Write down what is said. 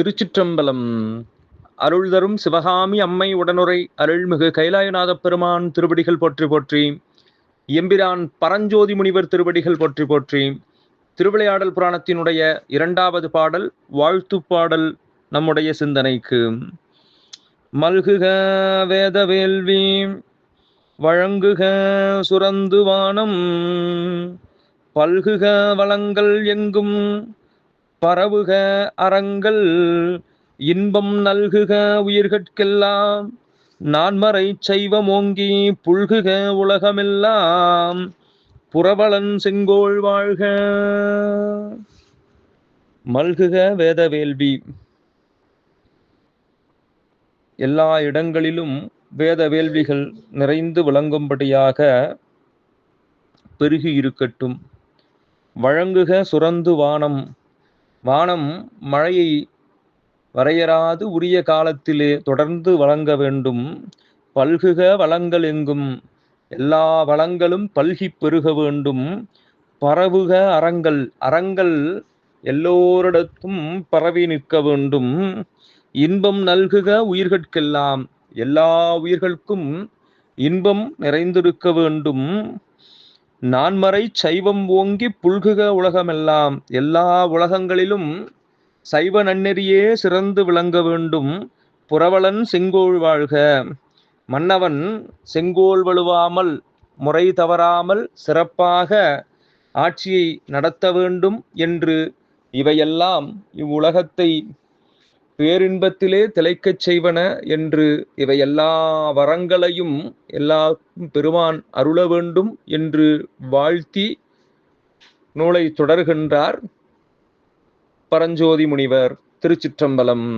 திருச்சிற்றம்பலம். அருள் தரும் சிவகாமி அம்மை உடனுரை அருள்மிகு கைலாயநாதப் பெருமான் திருவடிகள் போற்றி போற்றி எம்பிரான் பரஞ்சோதி முனிவர் திருவடிகள் போற்றி போற்றி திருவிளையாடல் புராணத்தினுடைய இரண்டாவது பாடல் வாழ்த்துப் பாடல் நம்முடைய சிந்தனைக்கு. மல்குக வேத வேள்வி வழங்குக சுரந்து வானம் பல்குக வளங்கள் எங்கும் பரவுக அறங்கள் இன்பம் நல்குக உயிர்கட்கெல்லாம். நான்மறை செய்வமோங்கி புல்குக உலகமெல்லாம். புறவலன் செங்கோள் வாழ்க. மல்குக வேத வேள்வி எல்லா இடங்களிலும் வேத வேள்விகள் நிறைந்து விளங்கும்படியாக பெருகி இருக்கட்டும். வழங்குக சுரந்து வானம். வானம் மழையை வரையறாது உரிய காலத்திலே தொடர்ந்து வழங்க வேண்டும். பல்குக வளங்கள் எங்கும் எல்லா வளங்களும் பல்கி பெருக வேண்டும். பரவுக அறங்கள் அறங்கள் எல்லோரிடத்தும் பரவி நிற்க வேண்டும். இன்பம் நல்குக உயிர்கட்கெல்லாம் எல்லா உயிர்களுக்கும் இன்பம் நிறைந்திருக்க வேண்டும். நான்மறை சைவம் ஓங்கி புல்குக உலகமெல்லாம். எல்லா உலகங்களிலும் சைவ நன்னெறியே சிறந்து விளங்க வேண்டும். புரவலன் செங்கோல் வாழ்க. மன்னவன் செங்கோல் வலுவாமல் முறை தவறாமல் சிறப்பாக ஆட்சியை நடத்த வேண்டும் என்று இவையெல்லாம் இவ்வுலகத்தை பேரின்பத்திலே திளைக்கச் செய்வன என்று இவை எல்லா வரங்களையும் எல்லா பெருமான் அருள வேண்டும் என்று வாழ்த்தி நூலை தொடர்கின்றார் பரஞ்சோதி முனிவர் திருச்சிற்றம்பலம்.